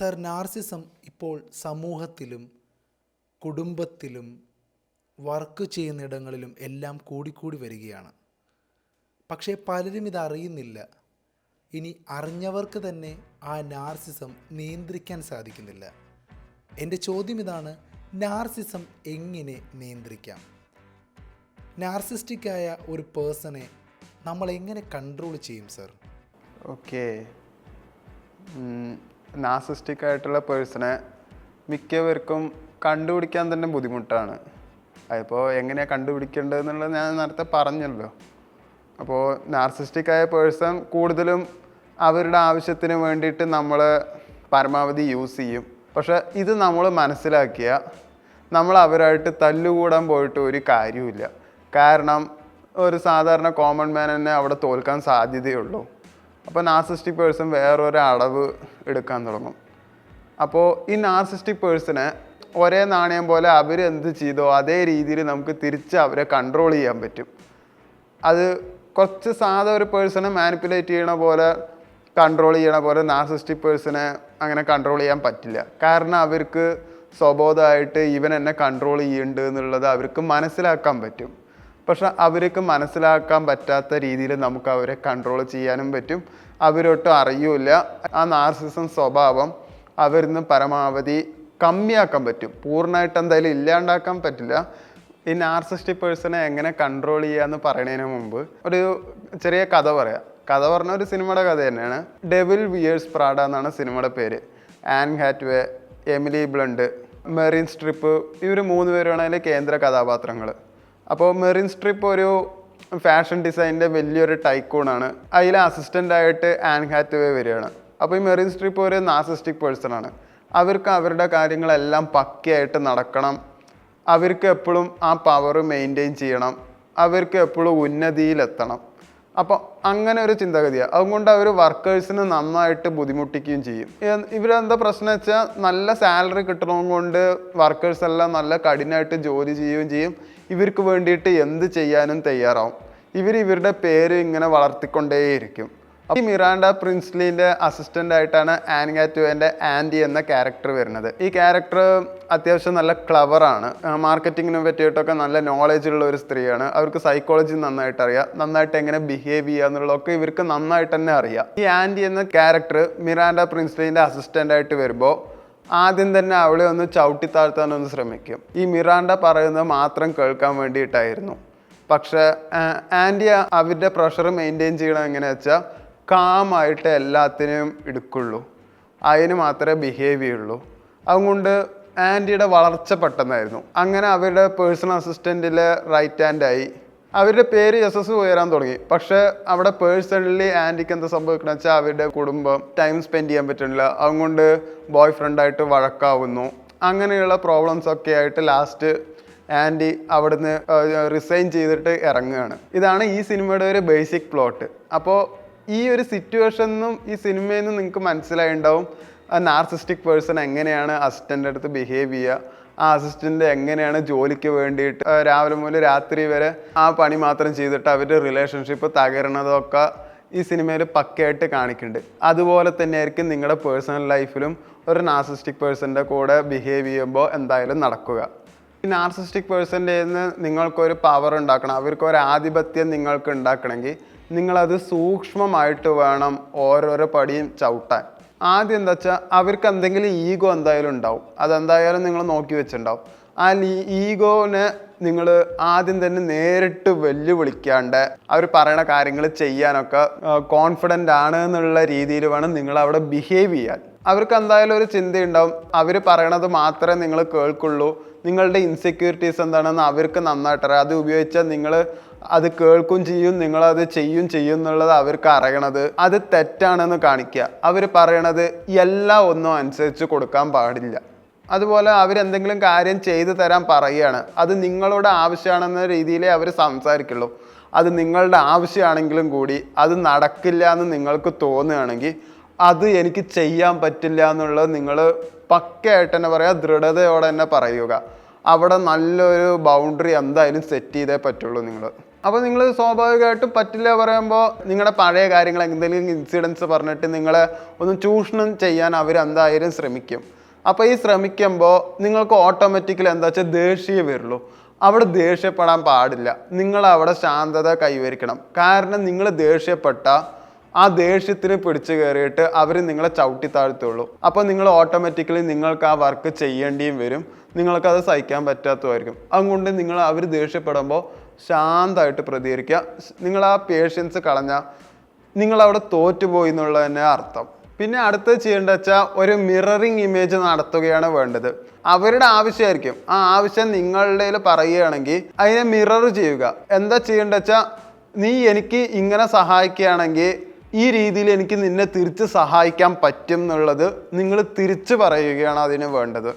Sir narcissism ഇപ്പോൾ സമൂഹത്തിലും കുടുംബത്തിലും വർക്ക് ചെയ്യുന്നിടങ്ങളിലും എല്ലാം കൂടിക്കൂടി വരികയാണ്. പക്ഷേ പലരും ഇതറിയുന്നില്ല ഇനി അറിഞ്ഞവർക്ക് തന്നെ ആ നാർസിസം നിയന്ത്രിക്കാൻ സാധിക്കുന്നില്ല. എന്റെ ചോദ്യം ഇതാണ് നാർസിസം എങ്ങനെ നിയന്ത്രിക്കാം? നാർസിസ്റ്റിക്കായ ഒരു പേഴ്സണെ നമ്മൾ എങ്ങനെ കൺട്രോൾ ചെയ്യും സർ? ഓക്കെ. നാസിസ്റ്റിക് ആയിട്ടുള്ള പേഴ്സണെ മിക്കവർക്കും കണ്ടുപിടിക്കാൻ തന്നെ ബുദ്ധിമുട്ടാണ്. അതിപ്പോൾ എങ്ങനെയാണ് കണ്ടുപിടിക്കേണ്ടതെന്നുള്ളത് ഞാൻ നേരത്തെ പറഞ്ഞല്ലോ. അപ്പോൾ നാർസിസ്റ്റിക് ആയ പേഴ്സൺ കൂടുതലും അവരുടെ ആവശ്യത്തിന് വേണ്ടിയിട്ട് നമ്മൾ പരമാവധി യൂസ് ചെയ്യും. പക്ഷെ ഇത് നമ്മൾ മനസ്സിലാക്കിയ നമ്മൾ അവരായിട്ട് തല്ലുകൂടാൻ പോയിട്ട് ഒരു കാര്യവുമില്ല. കാരണം ഒരു സാധാരണ കോമൺ മാൻ തന്നെ അവിടെ തോൽക്കാൻ സാധ്യതയുള്ളൂ. അപ്പോൾ നാർസിസ്റ്റിക് പേഴ്സൺ വേറൊരു അളവ് എടുക്കാൻ തുടങ്ങും. അപ്പോൾ ഈ നാർസിസ്റ്റിക് പേഴ്സണെ ഒരേ നാണയം പോലെ അവർ എന്ത് ചെയ്തോ അതേ രീതിയിൽ നമുക്ക് തിരിച്ച് അവരെ കൺട്രോൾ ചെയ്യാൻ പറ്റും. അത് കുറച്ച് സാധാ ഒരു പേഴ്സണെ മാനിപ്പുലേറ്റ് ചെയ്യണ പോലെ കൺട്രോൾ ചെയ്യണ പോലെ നാർസിസ്റ്റിക് പേഴ്സണെ അങ്ങനെ കൺട്രോൾ ചെയ്യാൻ പറ്റില്ല. കാരണം അവർക്ക് സ്വബോധമായിട്ട് ഇവൻ എന്നെ കൺട്രോൾ ചെയ്യുന്നുണ്ട് എന്നുള്ളത് അവർക്ക് മനസ്സിലാക്കാൻ പറ്റും. പക്ഷെ അവർക്ക് മനസ്സിലാക്കാൻ പറ്റാത്ത രീതിയിൽ നമുക്ക് അവരെ കൺട്രോൾ ചെയ്യാനും പറ്റും. അവരൊട്ടും അറിയൂല ആ നാർസിസം സ്വഭാവം അവരിൽ നിന്ന് പരമാവധി കമ്മിയാക്കാൻ പറ്റും. പൂർണമായിട്ട് എന്തായാലും ഇല്ലാണ്ടാക്കാൻ പറ്റില്ല. ഈ നാർസിസ്റ്റിക് പേഴ്സണെ എങ്ങനെ കൺട്രോൾ ചെയ്യാന്ന് പറയുന്നതിന് മുമ്പ് ഒരു ചെറിയ കഥ പറയാം. കഥ പറഞ്ഞ ഒരു സിനിമയുടെ കഥ തന്നെയാണ്. ഡെവിൽ വിയേഴ്സ് പ്രാഡ എന്നാണ് സിനിമയുടെ പേര്. Anne Hathaway Emily Blunt Meryl Streep ഇവർ മൂന്ന് പേരാണ് അതിലെ കേന്ദ്ര കഥാപാത്രങ്ങൾ അപ്പോൾ മെറിൻ സ്ട്രിപ്പ് ഒരു ഫാഷൻ ഡിസൈനിന്റെ വലിയൊരു ടൈക്കൂണാണ് അതിൽ അസിസ്റ്റന്റ് ആയിട്ട് ആൻ ഹാത്വേ വരികയാണ്. അപ്പോൾ ഈ മെറിൻ സ്ട്രിപ്പ് ഒരു നാസിസ്റ്റിക് പേഴ്സൺ ആണ്. അവർക്ക് അവരുടെ കാര്യങ്ങളെല്ലാം പക്കയായിട്ട് നടക്കണം. അവർക്ക് എപ്പോഴും ആ പവർ മെയിന്റെയിൻ ചെയ്യണം. അവർക്ക് എപ്പോഴും ഉന്നതിയിലെത്തണം. അപ്പോൾ അങ്ങനെ ഒരു ചിന്താഗതിയാണ് അതുകൊണ്ട് അവർ വർക്കേഴ്സിന് നന്നായിട്ട് ബുദ്ധിമുട്ടിക്കുകയും ചെയ്യും. ഇവരെന്താ പ്രശ്നം വെച്ചാൽ നല്ല സാലറി കിട്ടണം കൊണ്ട് വർക്കേഴ്സ് എല്ലാം നല്ല കഠിനമായിട്ട് ജോലി ചെയ്യുകയും ചെയ്യും. ഇവർക്ക് വേണ്ടിയിട്ട് എന്ത് ചെയ്യാനും തയ്യാറാവും. ഇവർ ഇവരുടെ പേര് ഇങ്ങനെ വളർത്തിക്കൊണ്ടേയിരിക്കും. ഈ മിറാണ്ട പ്രിൻസ്ലിന്റെ അസിസ്റ്റന്റ് ആയിട്ടാണ് ആൻഗാറ്റുവേന്റെ ആൻഡി എന്ന ക്യാരക്ടർ വരുന്നത്. ഈ ക്യാരക്ടർ അത്യാവശ്യം നല്ല ക്ലവറാണ് മാർക്കറ്റിങ്ങിനെ പറ്റിയിട്ടൊക്കെ നല്ല നോളജ് ഉള്ള ഒരു സ്ത്രീയാണ്. അവർക്ക് സൈക്കോളജി നന്നായിട്ട് അറിയാം. നന്നായിട്ട് എങ്ങനെ ബിഹേവ് ചെയ്യുക എന്നുള്ളതൊക്കെ ഇവർക്ക് നന്നായിട്ട് തന്നെ അറിയാം. ഈ ആൻഡി എന്ന ക്യാരക്ടർ മിറാൻഡ പ്രിൻസ്ലിന്റെ അസിസ്റ്റന്റ് ആയിട്ട് വരുമ്പോൾ ആദ്യം തന്നെ അവളെ ഒന്ന് ചവിട്ടി താഴ്ത്താൻ ശ്രമിക്കും. ഈ മിറാണ്ട പറയുന്നത് മാത്രം കേൾക്കാൻ വേണ്ടിയിട്ടായിരുന്നു. പക്ഷെ ആന്റി അവരുടെ പ്രഷർ മെയിന്റെയിൻ ചെയ്യണം എങ്ങനെയാ വെച്ചാൽ കാമായിട്ട് എല്ലാത്തിനെയും എടുക്കുള്ളൂ. അതിന് മാത്രമേ ബിഹേവ് ചെയ്യുള്ളൂ. അതുകൊണ്ട് ആന്റിയുടെ വളർച്ച പെട്ടെന്നായിരുന്നു. അങ്ങനെ അവരുടെ പേഴ്സണൽ അസിസ്റ്റന്റിൽ റൈറ്റ് ഹാൻഡായി അവരുടെ പേര് യശസ് ഉയരാൻ തുടങ്ങി. പക്ഷെ അവിടെ പേഴ്സണലി ആന്റിക്ക് എന്താ സംഭവിക്കണം വെച്ചാൽ അവരുടെ കുടുംബം ടൈം സ്പെൻഡ് ചെയ്യാൻ പറ്റുന്നില്ല. അതുകൊണ്ട് ബോയ് ഫ്രണ്ടായിട്ട് വഴക്കാവുന്നു. അങ്ങനെയുള്ള പ്രോബ്ലംസ് ഒക്കെ ആയിട്ട് ലാസ്റ്റ് ആന്റി അവിടുന്ന് റിസൈൻ ചെയ്തിട്ട് ഇറങ്ങുകയാണ്. ഇതാണ് ഈ സിനിമയുടെ ഒരു ബേസിക് പ്ലോട്ട്. അപ്പോൾ ഈ ഒരു സിറ്റുവേഷനും ഈ സിനിമയിൽ നിന്ന് നിങ്ങൾക്ക് മനസ്സിലായിണ്ടാവും നാർസിസ്റ്റിക് പേഴ്സൺ എങ്ങനെയാണ് അസിസ്റ്റന്റെ അടുത്ത് ബിഹേവ് ചെയ്യുക. ആ അസിസ്റ്റന്റ് എങ്ങനെയാണ് ജോലിക്ക് വേണ്ടിയിട്ട് രാവിലെ മുതൽ രാത്രി വരെ ആ പണി മാത്രം ചെയ്തിട്ട് അവരുടെ റിലേഷൻഷിപ്പ് തകരണതൊക്കെ ഈ സിനിമയിൽ പക്കയായിട്ട് കാണിക്കുന്നുണ്ട്. അതുപോലെ തന്നെ ആയിരിക്കും നിങ്ങളുടെ പേഴ്സണൽ ലൈഫിലും ഒരു നാർസിസ്റ്റിക് പേഴ്സന്റെ കൂടെ ബിഹേവ് ചെയ്യുമ്പോൾ എന്തായാലും നടക്കുക. ഈ നാർസിസ്റ്റിക് പേഴ്സന്റെ നിന്ന് നിങ്ങൾക്കൊരു പവർ ഉണ്ടാക്കണം. അവർക്ക് ഒരു ആധിപത്യം നിങ്ങൾക്ക് ഉണ്ടാക്കണമെങ്കിൽ നിങ്ങളത് സൂക്ഷ്മമായിട്ട് വേണം ഓരോരോ പടിയും ചവിട്ടാൻ. ആദ്യം എന്താ വെച്ചാൽ അവർക്ക് എന്തെങ്കിലും ഈഗോ എന്തായാലും ഉണ്ടാവും. അതെന്തായാലും നിങ്ങൾ നോക്കി വെച്ചിട്ടുണ്ടാവും ആ ഈഗോനെ നിങ്ങൾ ആദ്യം തന്നെ നേരിട്ട് വെല്ലുവിളിക്കാണ്ട് അവർ പറയണ കാര്യങ്ങൾ ചെയ്യാനൊക്കെ കോൺഫിഡന്റ് ആണ് എന്നുള്ള രീതിയിൽ വേണം നിങ്ങൾ അവിടെ ബിഹേവ് ചെയ്യാൻ. അവർക്ക് എന്തായാലും ഒരു ചിന്തയുണ്ടാവും. അവർ പറയണത് മാത്രമേ നിങ്ങൾ കേൾക്കുള്ളൂ. നിങ്ങളുടെ ഇൻസെക്യൂരിറ്റീസ് എന്താണെന്ന് അവർക്ക് നന്നായിട്ട് അറിയാം. അത് ഉപയോഗിച്ചാൽ നിങ്ങൾ അത് കേൾക്കും ചെയ്യും നിങ്ങളത് ചെയ്യും ചെയ്യും എന്നുള്ളത് അവർക്ക് അറിയണത്. അത് തെറ്റാണെന്ന് കാണിക്കുക. അവർ പറയണത് എല്ലാം ഒന്നും അനുസരിച്ച് കൊടുക്കാൻ പാടില്ല. അതുപോലെ അവരെന്തെങ്കിലും കാര്യം ചെയ്തു തരാൻ പറയുകയാണ്. അത് നിങ്ങളുടെ ആവശ്യമാണെന്ന രീതിയിലേ അവർ സംസാരിക്കുള്ളൂ. അത് നിങ്ങളുടെ ആവശ്യമാണെങ്കിലും കൂടി അത് നടക്കില്ല എന്ന് നിങ്ങൾക്ക് തോന്നുകയാണെങ്കിൽ അത് എനിക്ക് ചെയ്യാൻ പറ്റില്ല എന്നുള്ളത് നിങ്ങൾ പക്കയായിട്ട് തന്നെ പറയുക ദൃഢതയോടെ തന്നെ പറയുക. അവിടെ നല്ലൊരു ബൗണ്ടറി എന്തായാലും സെറ്റ് ചെയ്തേ പറ്റുള്ളൂ നിങ്ങൾ. അപ്പോൾ നിങ്ങൾ സ്വാഭാവികമായിട്ടും പറ്റില്ല പറയുമ്പോൾ നിങ്ങളുടെ പഴയ കാര്യങ്ങൾ എന്തെങ്കിലും ഇൻസിഡൻസ് പറഞ്ഞിട്ട് നിങ്ങളെ ഒന്ന് ചൂഷണം ചെയ്യാൻ അവർ എന്തായാലും ശ്രമിക്കും. അപ്പോൾ ഈ ശ്രമിക്കുമ്പോൾ നിങ്ങൾക്ക് ഓട്ടോമാറ്റിക്കലി എന്താ വെച്ചാൽ ദേഷ്യം വരുള്ളൂ. അവിടെ ദേഷ്യപ്പെടാൻ പാടില്ല. നിങ്ങൾ അവിടെ ശാന്തത കൈവരിക്കണം. കാരണം നിങ്ങൾ ദേഷ്യപ്പെട്ട ആ ദേഷ്യത്തിന് പിടിച്ചു കയറിയിട്ട് അവർ നിങ്ങളെ ചവിട്ടി താഴ്ത്തുള്ളൂ. അപ്പോൾ നിങ്ങൾ ഓട്ടോമാറ്റിക്കലി നിങ്ങൾക്ക് ആ വർക്ക് ചെയ്യേണ്ടിയും വരും. നിങ്ങൾക്കത് സഹിക്കാൻ പറ്റാത്തതായിരിക്കും. അതുകൊണ്ട് നിങ്ങൾ അവർ ദേഷ്യപ്പെടുമ്പോൾ ശാന്തമായിട്ട് പ്രതികരിക്കുക. നിങ്ങൾ ആ പേഷ്യൻസ് കളഞ്ഞാൽ നിങ്ങൾ അവിടെ തോറ്റുപോയി എന്നുള്ളത് തന്നെ അർത്ഥം. പിന്നെ അടുത്ത് ചെയ്യേണ്ടത് വെച്ചാൽ ഒരു മിററിങ് ഇമേജ് നടത്തുകയാണ് വേണ്ടത്. അവരുടെ ആവശ്യമായിരിക്കും. ആ ആവശ്യം നിങ്ങളുടെ പറയുകയാണെങ്കിൽ അതിനെ മിറർ ചെയ്യുക. എന്താ ചെയ്യേണ്ടത് വെച്ചാൽ നീ എനിക്ക് ഇങ്ങനെ സഹായിക്കുകയാണെങ്കിൽ ഈ രീതിയിൽ എനിക്ക് നിന്നെ തിരിച്ച് സഹായിക്കാൻ പറ്റും എന്നുള്ളത് നിങ്ങൾ തിരിച്ച് പറയുകയാണ് അതിന് വേണ്ടത്.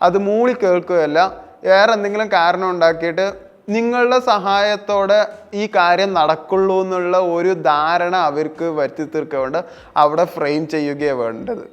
അത് മൂളി കേൾക്കുകയല്ല വേറെ എന്തെങ്കിലും കാരണം ഉണ്ടാക്കിയിട്ട് നിങ്ങളുടെ സഹായത്തോടെ ഈ കാര്യം നടക്കുള്ളൂ എന്നുള്ള ഒരു ധാരണ അവർക്ക് വരുത്തി തീർക്കൊണ്ട് അവിടെ ഫ്രെയിം ചെയ്യുകയാണ് വേണ്ടത്.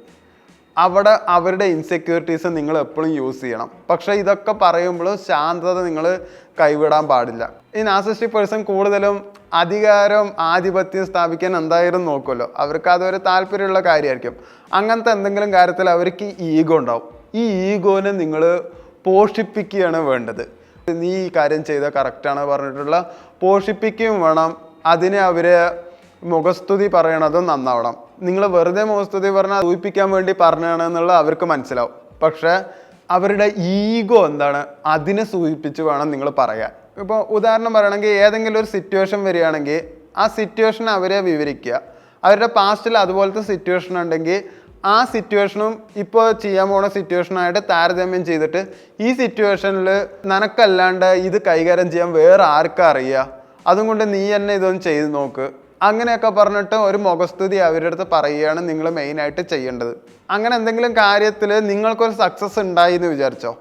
അവിടെ അവരുടെ ഇൻസെക്യൂരിറ്റീസ് നിങ്ങൾ എപ്പോഴും യൂസ് ചെയ്യണം. പക്ഷേ ഇതൊക്കെ പറയുമ്പോൾ ശാന്തത നിങ്ങൾ കൈവിടാൻ പാടില്ല. ഈ നാസിസ്റ്റിക് പേഴ്സൺ കൂടുതലും അധികാരം ആധിപത്യം സ്ഥാപിക്കാൻ എന്തായാലും നോക്കുമല്ലോ. അവർക്ക് അതൊരു താല്പര്യമുള്ള കാര്യമായിരിക്കും. അങ്ങനത്തെ എന്തെങ്കിലും കാര്യത്തിൽ അവർക്ക് ഈഗോ ഉണ്ടാവും. ഈ ഈഗോനെ നിങ്ങൾ പോഷിപ്പിക്കുകയാണ് വേണ്ടത്. നീ ഈ കാര്യം ചെയ്ത കറക്റ്റാണ് പറഞ്ഞിട്ടുള്ള പോഷിപ്പിക്കുകയും വേണം. അതിനെ അവരെ മുഖസ്തുതി പറയണതും നന്നാവണം. നിങ്ങൾ വെറുതെ മോസ്തുതി പറഞ്ഞാൽ സൂചിപ്പിക്കാൻ വേണ്ടി പറഞ്ഞതാണ് എന്നുള്ളത് അവർക്ക് മനസ്സിലാവും. പക്ഷേ അവരുടെ ഈഗോ എന്താണ്? അതിനെ സൂചിപ്പിച്ച് വേണം നിങ്ങൾ പറയാൻ. ഇപ്പോൾ ഉദാഹരണം പറയണമെങ്കിൽ ഏതെങ്കിലും ഒരു സിറ്റുവേഷൻ വരികയാണെങ്കിൽ ആ സിറ്റുവേഷൻ അവരെ വിവരിക്കുക. അവരുടെ പാസ്റ്റിൽ അതുപോലത്തെ സിറ്റുവേഷൻ ഉണ്ടെങ്കിൽ ആ സിറ്റുവേഷനും ഇപ്പോൾ ചെയ്യാൻ പോണ സിറ്റുവേഷനായിട്ട് താരതമ്യം ചെയ്തിട്ട് ഈ സിറ്റുവേഷനിൽ നിനക്കല്ലാണ്ട് ഇത് കൈകാര്യം ചെയ്യാൻ വേറെ ആർക്കാ അറിയുക? അതും കൊണ്ട് നീ എന്നെ ഇതൊന്ന് ചെയ്ത് നോക്ക്. അങ്ങനെയൊക്കെ പറഞ്ഞിട്ട് ഒരു മുഖസ്തുതി അവരുടെ അടുത്ത് പറയുകയാണ് നിങ്ങൾ മെയിനായിട്ട് ചെയ്യേണ്ടത്. അങ്ങനെ എന്തെങ്കിലും കാര്യത്തിൽ നിങ്ങൾക്കൊരു സക്സസ് ഉണ്ടായി എന്ന് വിചാരിച്ചോ?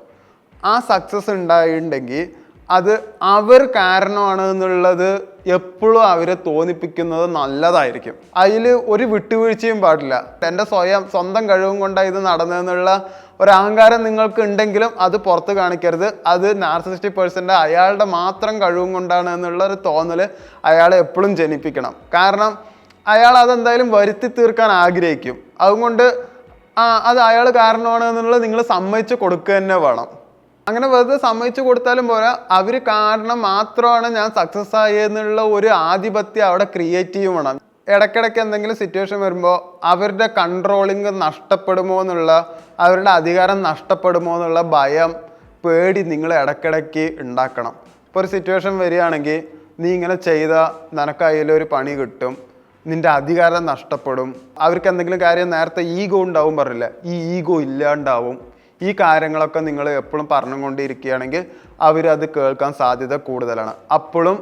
ആ സക്സസ് ഉണ്ടായിട്ടുണ്ടെങ്കിൽ അത് അവർ കാരണമാണ് എന്നുള്ളത് എപ്പോഴും അവരെ തോന്നിപ്പിക്കുന്നത് നല്ലതായിരിക്കും. അതിൽ ഒരു വിട്ടുവീഴ്ചയും പാടില്ല. എന്റെ സ്വയം സ്വന്തം കഴിവും കൊണ്ടാണ് ഇത് നടന്നതെന്നുള്ള ഒരു അഹങ്കാരം നിങ്ങൾക്ക് ഉണ്ടെങ്കിലും അത് പുറത്ത് കാണിക്കരുത്. അത് നാർസിസ്റ്റിക് പേഴ്സന്റെ അയാളുടെ മാത്രം കഴിവും കൊണ്ടാണ് എന്നുള്ള ഒരു തോന്നൽ അയാളെ എപ്പോഴും ജനിപ്പിക്കണം. കാരണം അയാൾ അതെന്തായാലും വരുത്തി തീർക്കാൻ ആഗ്രഹിക്കും. അതുകൊണ്ട് ആ അത് അയാൾ കാരണമാണ് എന്നുള്ളത് നിങ്ങൾ സമ്മതിച്ച് കൊടുക്കുക തന്നെ വേണം. അങ്ങനെ വെറുതെ സമ്മതിച്ചു കൊടുത്താലും പോരാ. അവർ കാരണം മാത്രമാണ് ഞാൻ സക്സസ് ആയെന്നുള്ള ഒരു ആധിപത്യം അവിടെ ക്രിയേറ്റ് ചെയ്യും വേണം. ഇടയ്ക്കിടയ്ക്ക് എന്തെങ്കിലും സിറ്റുവേഷൻ വരുമ്പോൾ അവരുടെ കൺട്രോളിങ് നഷ്ടപ്പെടുമോ എന്നുള്ള അവരുടെ അധികാരം നഷ്ടപ്പെടുമോ എന്നുള്ള ഭയം പേടി നിങ്ങൾ ഇടയ്ക്കിടയ്ക്ക് ഉണ്ടാക്കണം. ഇപ്പോൾ ഒരു സിറ്റുവേഷൻ വരികയാണെങ്കിൽ നീ ഇങ്ങനെ ചെയ്താൽ നിനക്ക് ഒരു പണി കിട്ടും. നിന്റെ അധികാരം നഷ്ടപ്പെടും. അവർക്ക് എന്തെങ്കിലും കാര്യം നേരത്തെ ഈഗോ ഉണ്ടാവും പറഞ്ഞില്ല? ഈ ഈഗോ ഇല്ലാണ്ടാവും. ഈ കാര്യങ്ങളൊക്കെ നിങ്ങൾ എപ്പോഴും പറഞ്ഞുകൊണ്ടിരിക്കുകയാണെങ്കിൽ അവരത് കേൾക്കാൻ സാധ്യത കൂടുതലാണ്. അപ്പോഴും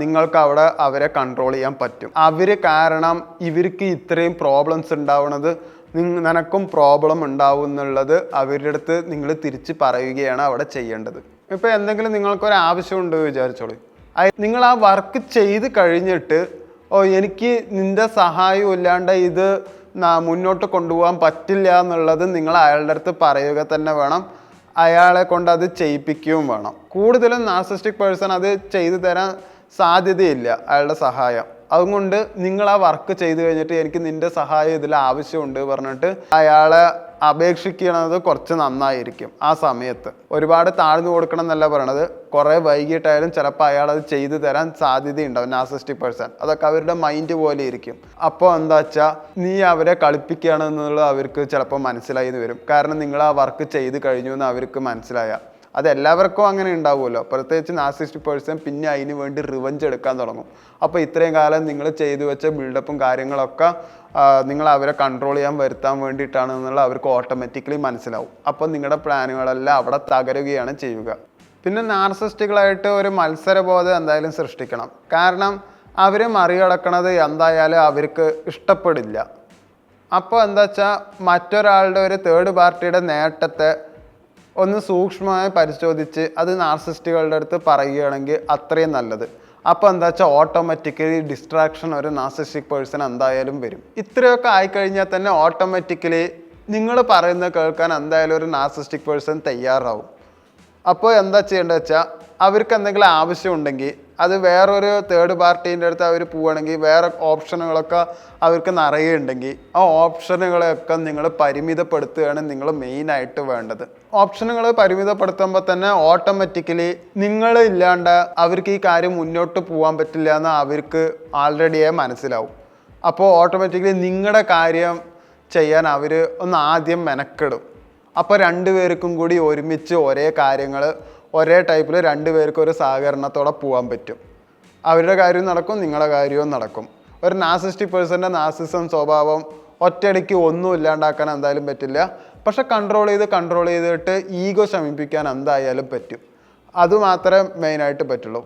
നിങ്ങൾക്ക് അവിടെ അവരെ കൺട്രോൾ ചെയ്യാൻ പറ്റും. അവർ കാരണം ഇവർക്ക് ഇത്രയും പ്രോബ്ലംസ് ഉണ്ടാവുന്നത് നിനക്കും പ്രോബ്ലം ഉണ്ടാവും എന്നുള്ളത് അവരുടെ അടുത്ത് നിങ്ങൾ തിരിച്ച് പറയുകയാണ് അവിടെ ചെയ്യേണ്ടത്. ഇപ്പോൾ എന്തെങ്കിലും നിങ്ങൾക്കൊരു ആവശ്യമുണ്ട് വിചാരിച്ചോളൂ. നിങ്ങൾ ആ വർക്ക് ചെയ്ത് കഴിഞ്ഞിട്ട് ഓ എനിക്ക് നിന്റെ സഹായം ഇല്ലാണ്ട് ഇത് മുന്നോട്ട് കൊണ്ടുപോകാൻ പറ്റില്ല എന്നുള്ളത് നിങ്ങൾ അയാളുടെ അടുത്ത് പറയുക തന്നെ വേണം. അയാളെ കൊണ്ട് അത് ചെയ്യിപ്പിക്കുകയും വേണം. കൂടുതലും നാർസിസ്റ്റിക് പേഴ്സൺ അത് ചെയ്തു തരാൻ സാധ്യതയില്ല അയാളുടെ സഹായം. അതുകൊണ്ട് നിങ്ങൾ ആ വർക്ക് ചെയ്ത് കഴിഞ്ഞിട്ട് എനിക്ക് നിന്റെ സഹായം ഇതിൽ ആവശ്യമുണ്ട് പറഞ്ഞിട്ട് അയാളെ അപേക്ഷിക്കണത് കുറച്ച് നന്നായിരിക്കും ആ സമയത്ത്. ഒരുപാട് താഴ്ന്നു കൊടുക്കണം എന്നല്ല പറയണത്. കുറേ വൈകിട്ടായാലും ചിലപ്പോൾ അയാൾ അത് ചെയ്തു തരാൻ സാധ്യതയുണ്ടാവും നാസിസ്റ്റി പേഴ്സൺ അതൊക്കെ അവരുടെ മൈൻഡ് പോലെ ഇരിക്കും. അപ്പോൾ എന്താ വെച്ചാൽ നീ അവരെ കളിപ്പിക്കുകയാണെന്നുള്ളത് അവർക്ക് ചിലപ്പോൾ മനസ്സിലായി എന്ന് വരും. കാരണം നിങ്ങൾ ആ വർക്ക് ചെയ്ത് കഴിഞ്ഞു എന്ന് അവർക്ക് മനസ്സിലായ അത് എല്ലാവർക്കും അങ്ങനെ ഉണ്ടാവുമല്ലോ. പ്രത്യേകിച്ച് നാസിസ്റ്റ് പേഴ്സൺ പിന്നെ അതിന് വേണ്ടി റിവഞ്ച് എടുക്കാൻ തുടങ്ങും. അപ്പോൾ ഇത്രയും കാലം നിങ്ങൾ ചെയ്തു വെച്ച ബിൽഡപ്പും കാര്യങ്ങളൊക്കെ നിങ്ങൾ അവരെ കൺട്രോൾ ചെയ്യാൻ വരുത്താൻ വേണ്ടിയിട്ടാണ് എന്നുള്ള അവർക്ക് ഓട്ടോമാറ്റിക്കലി മനസ്സിലാവും. അപ്പോൾ നിങ്ങളുടെ പ്ലാനുകളെല്ലാം അവിടെ തകരുകയാണ് ചെയ്യുക. പിന്നെ നാർസിസ്റ്റുകളായിട്ട് ഒരു മത്സരബോധം എന്തായാലും സൃഷ്ടിക്കണം. കാരണം അവരെ മറികടക്കണത് എന്തായാലും അവർക്ക് ഇഷ്ടപ്പെടില്ല. അപ്പോൾ എന്താ വെച്ചാൽ മറ്റൊരാളുടെ ഒരു തേർഡ് പാർട്ടിയുടെ നേട്ടത്തെ ഒന്ന് സൂക്ഷ്മമായി പരിശോധിച്ച് അത് നാർസിസ്റ്റുകളുടെ അടുത്ത് പറയുകയാണെങ്കിൽ അത്രയും നല്ലത്. അപ്പോൾ എന്താ വെച്ചാൽ ഓട്ടോമാറ്റിക്കലി ഡിസ്ട്രാക്ഷൻ ഒരു നാർസിസ്റ്റിക് പേഴ്സൺ എന്തായാലും വരും. ഇത്രയൊക്കെ ആയിക്കഴിഞ്ഞാൽ തന്നെ ഓട്ടോമാറ്റിക്കലി നിങ്ങൾ പറയുന്നത് കേൾക്കാൻ എന്തായാലും ഒരു നാർസിസ്റ്റിക് പേഴ്സൺ തയ്യാറാവും. അപ്പോൾ എന്താ ചെയ്യേണ്ടത് വെച്ചാൽ അവർക്ക് എന്തെങ്കിലും ആവശ്യമുണ്ടെങ്കിൽ അത് വേറൊരു തേർഡ് പാർട്ടീന്റെ അടുത്ത് അവർ പോവുകയാണെങ്കിൽ വേറെ ഓപ്ഷനുകളൊക്കെ അവർക്ക് നിറയുണ്ടെങ്കിൽ ആ ഓപ്ഷനുകളെയൊക്കെ നിങ്ങൾ പരിമിതപ്പെടുത്തുകയാണ് നിങ്ങൾ മെയിനായിട്ട് വേണ്ടത്. ഓപ്ഷനുകൾ പരിമിതപ്പെടുത്തുമ്പോൾ തന്നെ ഓട്ടോമാറ്റിക്കലി നിങ്ങൾ ഇല്ലാണ്ട് അവർക്ക് ഈ കാര്യം മുന്നോട്ട് പോകാൻ പറ്റില്ല എന്ന് അവർക്ക് ആൾറെഡിയെ മനസ്സിലാവും. അപ്പോൾ ഓട്ടോമാറ്റിക്കലി നിങ്ങളുടെ കാര്യം ചെയ്യാൻ അവർ ഒന്ന് ആദ്യം മെനക്കെടും. അപ്പോൾ രണ്ടുപേർക്കും കൂടി ഒരുമിച്ച് ഒരേ കാര്യങ്ങൾ ഒരേ ടൈപ്പിൽ രണ്ടുപേർക്കും ഒരു സഹകരണത്തോടെ പോകാൻ പറ്റും. അവരുടെ കാര്യവും നടക്കും നിങ്ങളുടെ കാര്യവും നടക്കും. ഒരു നാസിസ്റ്റിക് പേഴ്സന്റെ നാസിസം സ്വഭാവം ഒറ്റയടിക്ക് ഒന്നും ഇല്ലാണ്ടാക്കാൻ എന്തായാലും പറ്റില്ല. പക്ഷെ കൺട്രോൾ ചെയ്ത് കൺട്രോൾ ചെയ്തിട്ട് ഈഗോ ശമിപ്പിക്കാൻ എന്തായാലും പറ്റും. അതുമാത്രമേ മെയിനായിട്ട് പറ്റുള്ളൂ.